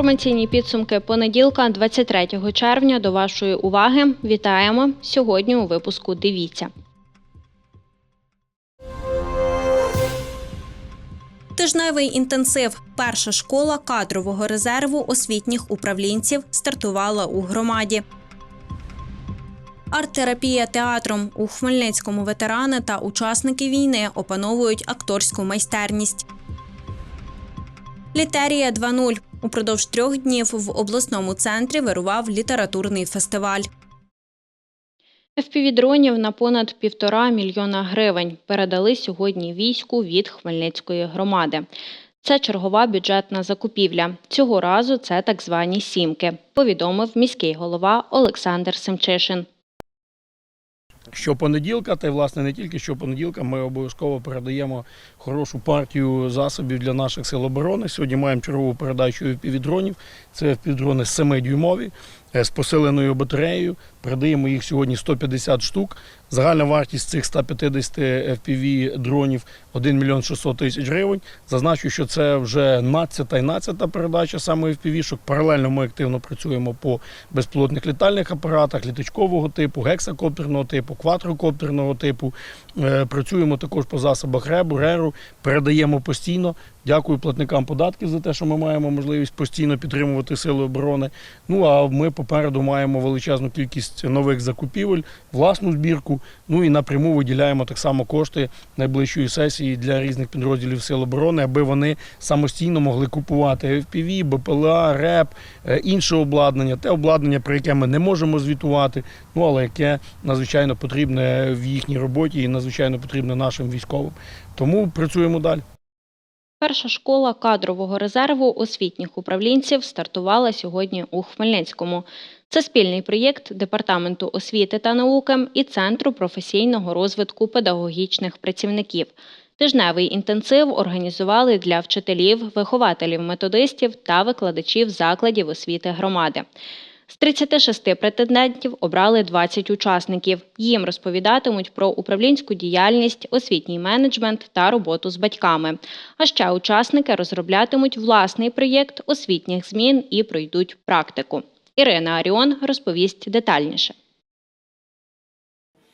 Інформаційні підсумки понеділка, 23 червня. До вашої уваги вітаємо сьогодні. У випуску дивіться. Тижневий інтенсив. Перша школа кадрового резерву освітніх управлінців стартувала у громаді. Арт-терапія театром у Хмельницькому ветерани та учасники війни опановують акторську майстерність. Літерія 2.0. Упродовж трьох днів в обласному центрі вирував літературний фестиваль. FPV-дронів на понад півтора мільйона гривень передали сьогодні війську від Хмельницької громади. Це чергова бюджетна закупівля. Цього разу це так звані сімки, повідомив міський голова Олександр Семчишин. Щопонеділка, та й власне не тільки щопонеділка, ми обов'язково передаємо хорошу партію засобів для наших сил оборони. Сьогодні маємо чергову передачу FPV-дронів. Це FPV-дрони 7-дюймові е, з посиленою батареєю. Передаємо їх сьогодні 150 штук. Загальна вартість цих 150 FPV-дронів 1 мільйон 600 тисяч гривень. Зазначу, що це вже 12 і 12 передача саме FPV-шок. Паралельно ми активно працюємо по безпілотних літальних апаратах, літачкового типу, гексакоптерного типу, квадрокоптерного типу. Е, Працюємо також по засобах РЕБу, РЕРу, передаємо постійно. Дякую платникам податків за те, що ми маємо можливість постійно підтримувати сили оборони. Ну а ми попереду маємо величезну кількість нових закупівель, власну збірку. Ну і напряму виділяємо так само кошти найближчої сесії для різних підрозділів сил оборони, аби вони самостійно могли купувати FPV, БПЛА, РЕП, е, інше обладнання, те обладнання, про яке ми не можемо звітувати, ну але яке надзвичайно потрібне в їхній роботі і надзвичайно потрібне нашим військовим. Тому працюємо далі. Перша школа кадрового резерву освітніх управлінців стартувала сьогодні у Хмельницькому. Це спільний проєкт Департаменту освіти та науки і Центру професійного розвитку педагогічних працівників. Тижневий інтенсив організували для вчителів, вихователів, методистів та викладачів закладів освіти громади. З 36 претендентів обрали 20 учасників. Їм розповідатимуть про управлінську діяльність, освітній менеджмент та роботу з батьками. А ще учасники розроблятимуть власний проєкт освітніх змін і пройдуть практику. Ірина Аріон розповість детальніше.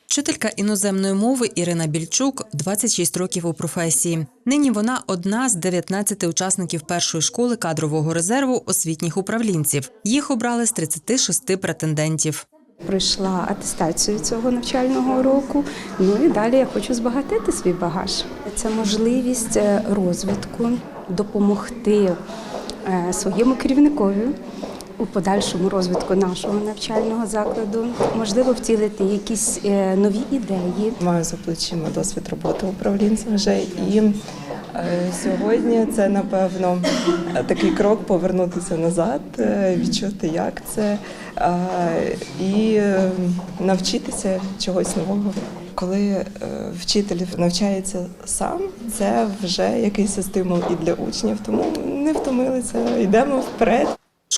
Вчителька іноземної мови Ірина Більчук 26 років у професії. Нині вона одна з 19 учасників першої школи кадрового резерву освітніх управлінців. Їх обрали з 36 претендентів. Пройшла атестацію цього навчального року. Ну і далі я хочу збагатити свій багаж. Це можливість е, розвитку, допомогти е, своєму керівникові у подальшому розвитку нашого навчального закладу, можливо, втілити якісь е, нові ідеї. Маю за плечима досвід роботи управлінцем вже і е, сьогодні це напевно такий крок повернутися назад, е, відчути, як це і навчитися чогось нового. Коли вчитель навчається сам, це вже якийсь стимул і для учнів, тому не втомилися, йдемо вперед.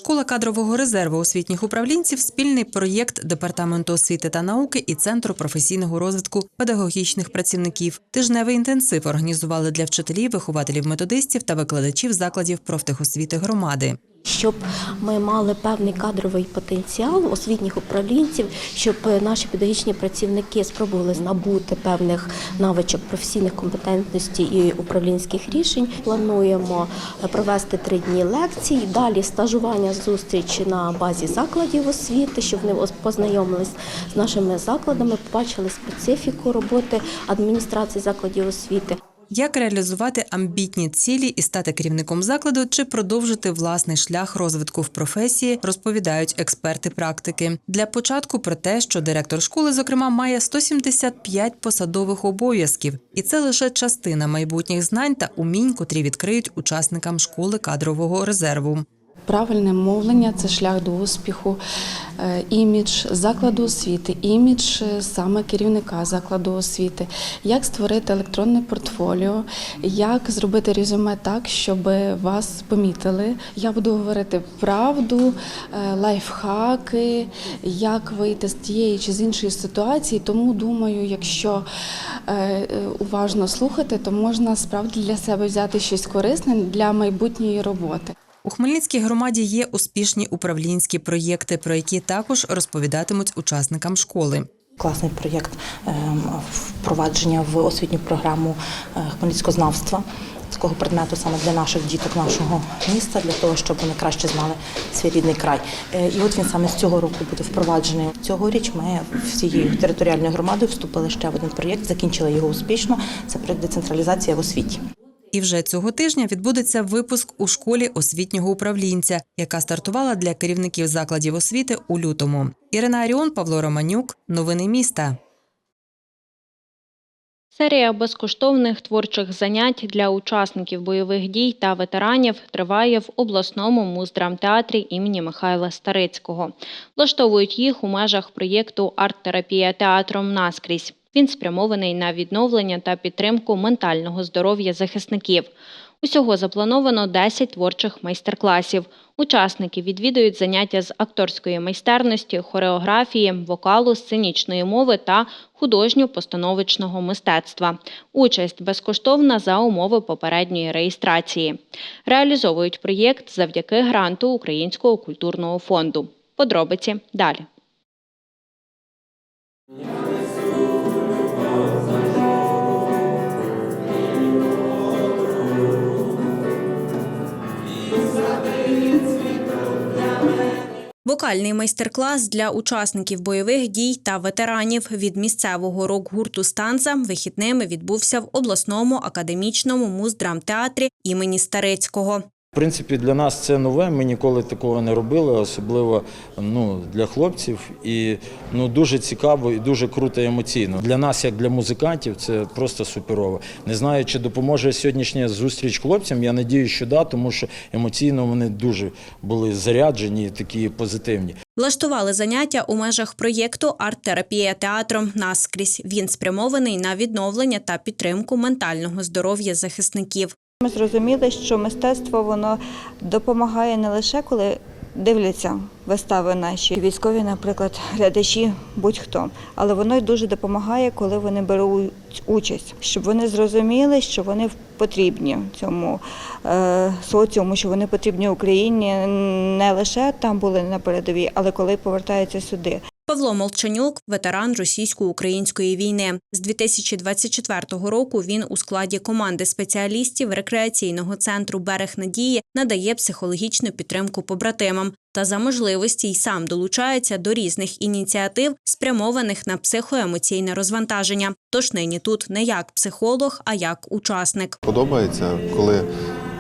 Школа кадрового резерву освітніх управлінців спільний проєкт Департаменту освіти та науки і Центру професійного розвитку педагогічних працівників. Тижневий інтенсив організували для вчителів, вихователів, методистів та викладачів закладів профтехосвіти громади. Щоб ми мали певний кадровий потенціал освітніх управлінців, щоб наші педагогічні працівники спробували набути певних навичок професійних компетентностей і управлінських рішень. Плануємо провести три дні лекцій, далі стажування зустрічі на базі закладів освіти, щоб вони познайомились з нашими закладами, побачили специфіку роботи адміністрації закладів освіти. Як реалізувати амбітні цілі і стати керівником закладу чи продовжити власний шлях розвитку в професії, розповідають експерти практики. Для початку про те, що директор школи, зокрема, має 175 посадових обов'язків, і це лише частина майбутніх знань та умінь, котрі відкриють учасникам школи кадрового резерву. Правильне мовлення це шлях до успіху, Е, імідж закладу освіти, імідж е, саме керівника закладу освіти, як створити електронне портфоліо, як зробити резюме так, щоб вас помітили. Я буду говорити правду, е, лайфхаки, як вийти з тієї чи з іншої ситуації. Тому думаю, якщо уважно слухати, то можна справді для себе взяти щось корисне для майбутньої роботи. У Хмельницькій громаді є успішні управлінські проєкти, про які також розповідатимуть учасникам школи. Класний проєкт ем, впровадження в освітню програму е, хмельницькознавства такого предмету саме для наших діток нашого міста, для того, щоб вони краще знали свій рідний край. Е, І от він саме з цього року буде впроваджений. Цьогоріч ми всією територіальною громадою вступили ще в один проєкт, закінчили його успішно. Це проєкт децентралізація в освіті. І вже цього тижня відбудеться випуск у школі освітнього управлінця, яка стартувала для керівників закладів освіти у лютому. Ірина Аріон, Павло Романюк. Новини міста. Серія безкоштовних творчих занять для учасників бойових дій та ветеранів триває в обласному муздрамтеатрі імені Михайла Старицького. Влаштовують їх у межах проєкту Арт-терапія театром наскрізь. Він спрямований на відновлення та підтримку ментального здоров'я захисників. Усього заплановано 10 творчих майстер-класів. Учасники відвідують заняття з акторської майстерності, хореографії, вокалу, сценічної мови та художньо-постановочного мистецтва. Участь безкоштовна за умови попередньої реєстрації. Реалізовують проєкт завдяки гранту Українського культурного фонду. Подробиці далі. Вокальний майстер-клас для учасників бойових дій та ветеранів від місцевого рок-гурту Станца вихідними відбувся в обласному академічному муздрамтеатрі імені Старецького. В принципі, для нас це нове. Ми ніколи такого не робили, особливо ну, для хлопців. І ну, дуже цікаво і дуже круто емоційно. Для нас, як для музикантів, це просто суперово. Не знаю, чи допоможе сьогоднішня зустріч хлопцям. Я надію, що да, тому що емоційно вони дуже були заряджені такі позитивні. Влаштували заняття у межах проєкту Арт-терапія театром наскрізь. Він спрямований на відновлення та підтримку ментального здоров'я захисників. Ми зрозуміли, що мистецтво воно допомагає не лише коли дивляться вистави наші військові, наприклад, глядачі, будь-хто, але воно й дуже допомагає, коли вони беруть участь, щоб вони зрозуміли, що вони потрібні цьому е, соціуму, що вони потрібні Україні не лише там були на передовій, але коли повертаються сюди. Павло Молчанюк, ветеран російсько-української війни. З 2024 року він у складі команди спеціалістів рекреаційного центру Берег Надії надає психологічну підтримку побратимам та за можливості й сам долучається до різних ініціатив, спрямованих на психоемоційне розвантаження. Тож нині тут не як психолог, а як учасник. Подобається, коли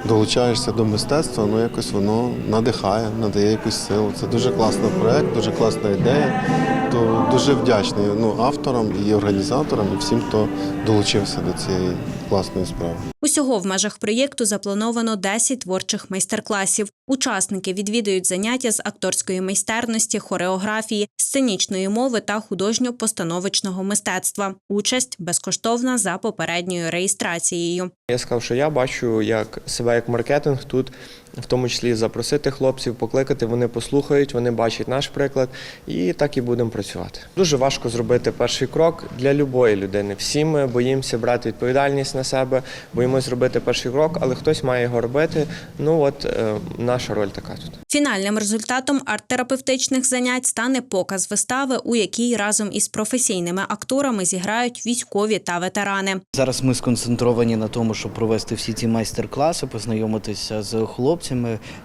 долучаєшся до мистецтва, ну якось воно надихає, надає якусь силу. Це дуже класний проект, дуже класна ідея. То дуже вдячний ну, авторам і організаторам, і всім, хто долучився до цієї класної справи. Усього в межах проєкту заплановано 10 творчих майстер-класів. Учасники відвідують заняття з акторської майстерності, хореографії, сценічної мови та художньо-постановочного мистецтва. Участь безкоштовна за попередньою реєстрацією. Я сказав, що я бачу як себе як маркетинг тут, в тому числі запросити хлопців, покликати, вони послухають, вони бачать наш приклад, і так і будемо працювати. Дуже важко зробити перший крок для любої людини. Всі ми боїмося брати відповідальність на себе, боїмося зробити перший крок, але хтось має його робити. Ну от е, наша роль така тут. Фінальним результатом арт-терапевтичних занять стане показ вистави, у якій разом із професійними акторами зіграють військові та ветерани. Зараз ми сконцентровані на тому, щоб провести всі ці майстер-класи, познайомитися з хлопцями,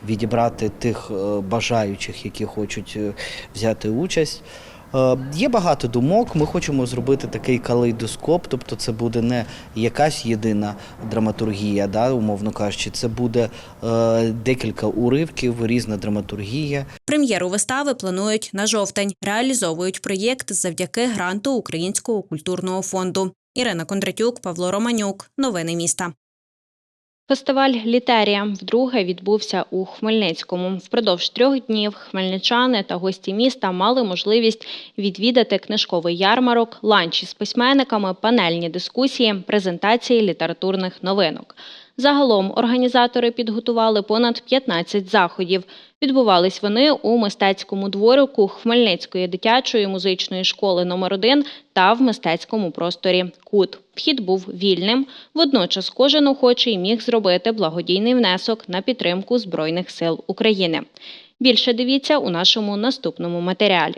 відібрати тих е, бажаючих, які хочуть е, взяти участь. Е, Є багато думок. Ми хочемо зробити такий калейдоскоп, тобто це буде не якась єдина драматургія, да, умовно кажучи, це буде е, декілька уривків, різна драматургія. Прем'єру вистави планують на жовтень. Реалізовують проєкт завдяки гранту Українського культурного фонду. Ірина Кондратюк, Павло Романюк. Новини міста. Фестиваль Літерія вдруге відбувся у Хмельницькому. Впродовж трьох днів хмельничани та гості міста мали можливість відвідати книжковий ярмарок, ланчі з письменниками, панельні дискусії, презентації літературних новинок. Загалом організатори підготували понад 15 заходів. Відбувались вони у мистецькому дворику Хмельницької дитячої музичної школи номер 1 та в мистецькому просторі Кут. Вхід був вільним. Водночас кожен охочий міг зробити благодійний внесок на підтримку Збройних сил України. Більше дивіться у нашому наступному матеріалі.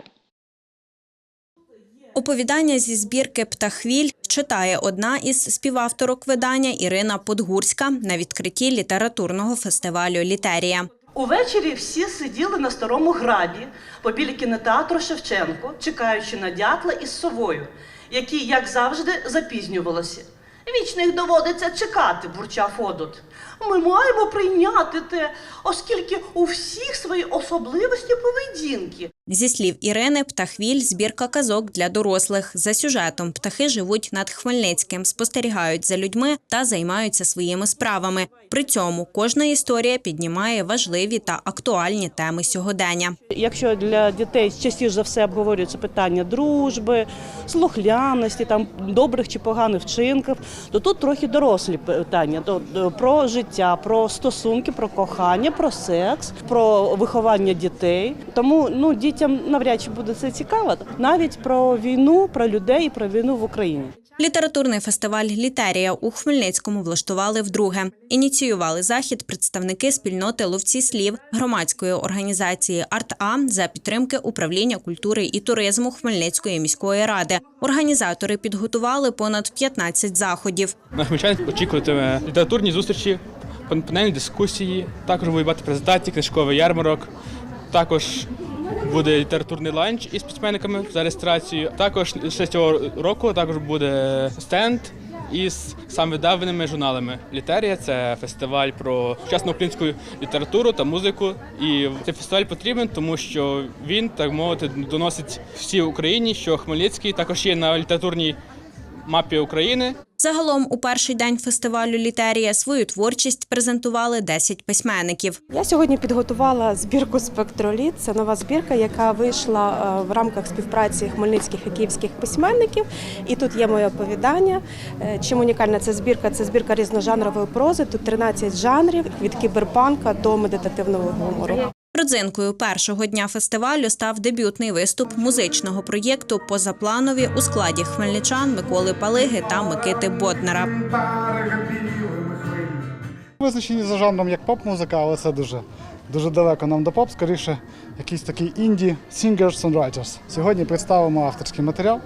Оповідання зі збірки Птахвіль читає одна із співавторок видання Ірина Подгурська на відкритті літературного фестивалю Літерія. Увечері всі сиділи на старому грабі побілі кінотеатру Шевченко, чекаючи на дятла із совою, які, як завжди, запізнювалися. Вічно їх доводиться чекати, бурчав Одут. Ми маємо прийняти те, оскільки у всіх свої особливості поведінки. Зі слів Ірини, Птахвіль збірка казок для дорослих. За сюжетом птахи живуть над Хмельницьким, спостерігають за людьми та займаються своїми справами. При цьому кожна історія піднімає важливі та актуальні теми сьогодення. Якщо для дітей частіше за все обговорюється питання дружби, слухляності, там добрих чи поганих вчинків, то тут трохи дорослі питання то про життя, про стосунки, про кохання, про секс, про виховання дітей. Тому ну дітям навряд чи буде це цікаво. Навіть про війну, про людей про війну в Україні. Літературний фестиваль Літерія у Хмельницькому влаштували вдруге. Ініціювали захід представники спільноти ловці слів громадської організації «Арт-А» за підтримки управління культури і туризму Хмельницької міської ради. Організатори підготували понад 15 заходів. На Хмельчан очікуватиме літературні зустрічі, панельні дискусії, також будуть багато презентацій, книжковий ярмарок, також буде літературний ланч із письменниками за реєстрацією. Також ще цього року також буде стенд із самовидавними журналами. Літерія це фестиваль про сучасну українську літературу та музику. І цей фестиваль потрібен, тому що він, так мовити, доносить всій Україні, що Хмельницький також є на літературній мапі України. Загалом у перший день фестивалю Літерія свою творчість презентували 10 письменників. Я сьогодні підготувала збірку Спектроліт. Це нова збірка, яка вийшла е, в рамках співпраці хмельницьких і київських письменників. І тут є моє оповідання. Е, Чим унікальна ця збірка? Це збірка різножанрової прози. Тут 13 жанрів від кіберпанка до медитативного гумору. Родзинкою першого дня фестивалю став дебютний виступ музичного проєкту Позапланові у складі хмельничан Миколи Палиги та Микити Боднара. Визначені за жанром як поп-музика, але це дуже, дуже далеко нам до поп, скоріше якийсь такий інді singers-songwriters. Сьогодні представимо авторський матеріал.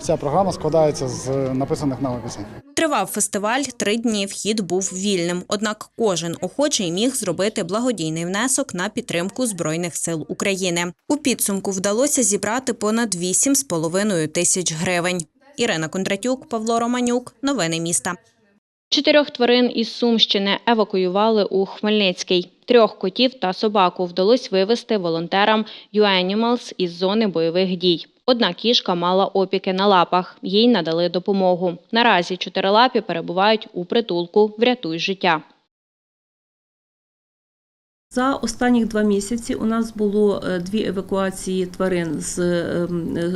Вся програма складається з написаних нами пісень. Тривав фестиваль три дні. Вхід був вільним. Однак кожен охочий міг зробити благодійний внесок на підтримку збройних сил України. У підсумку вдалося зібрати понад 8,5 тисяч гривень. Ірина Кондратюк, Павло Романюк. Новини міста. Чотирьох тварин із Сумщини евакуювали у Хмельницький. Трьох котів та собаку вдалося вивезти волонтерам UAnimals із зони бойових дій. Одна кішка мала опіки на лапах. Їй надали допомогу. Наразі чотирилапі перебувають у притулку «Врятуй життя». За останні два місяці у нас було е, дві евакуації тварин з е,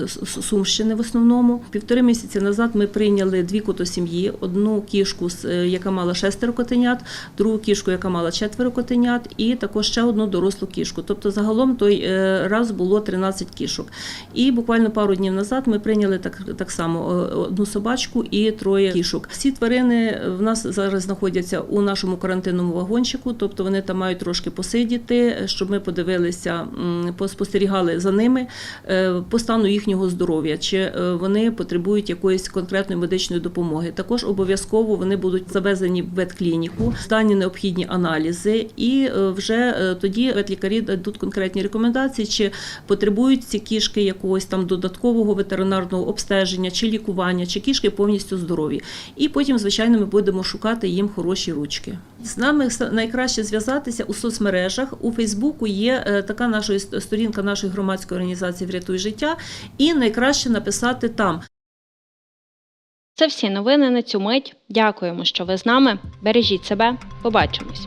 з Сумщини в основному. Півтори місяці назад ми прийняли дві котосім'ї: одну кішку, е, яка мала шестеро котенят, другу кішку, яка мала четверо котенят, і також ще одну дорослу кішку. Тобто загалом той е, раз було 13 кішок. І буквально пару днів назад ми прийняли так, так само е, одну собачку і троє кішок. Всі тварини в нас зараз знаходяться у нашому карантинному вагончику, тобто вони там мають трошки посидіти, щоб ми подивилися, поспостерігали за ними е, по стану їхнього здоров'я, чи е, вони потребують якоїсь конкретної медичної допомоги. Також обов'язково вони будуть завезені в ветклініку, здані необхідні аналізи, і е, вже тоді ветлікарі дадуть конкретні рекомендації, чи потребують ці кішки якогось там додаткового ветеринарного обстеження чи лікування, чи кішки повністю здорові. І потім, звичайно, ми будемо шукати їм хороші ручки. З нами найкраще зв'язатися у соцмережах. У Фейсбуку є е, така наша сторінка нашої громадської організації Врятуй життя, і найкраще написати там. Це всі новини на цю мить. Дякуємо, що ви з нами. Бережіть себе. Побачимось.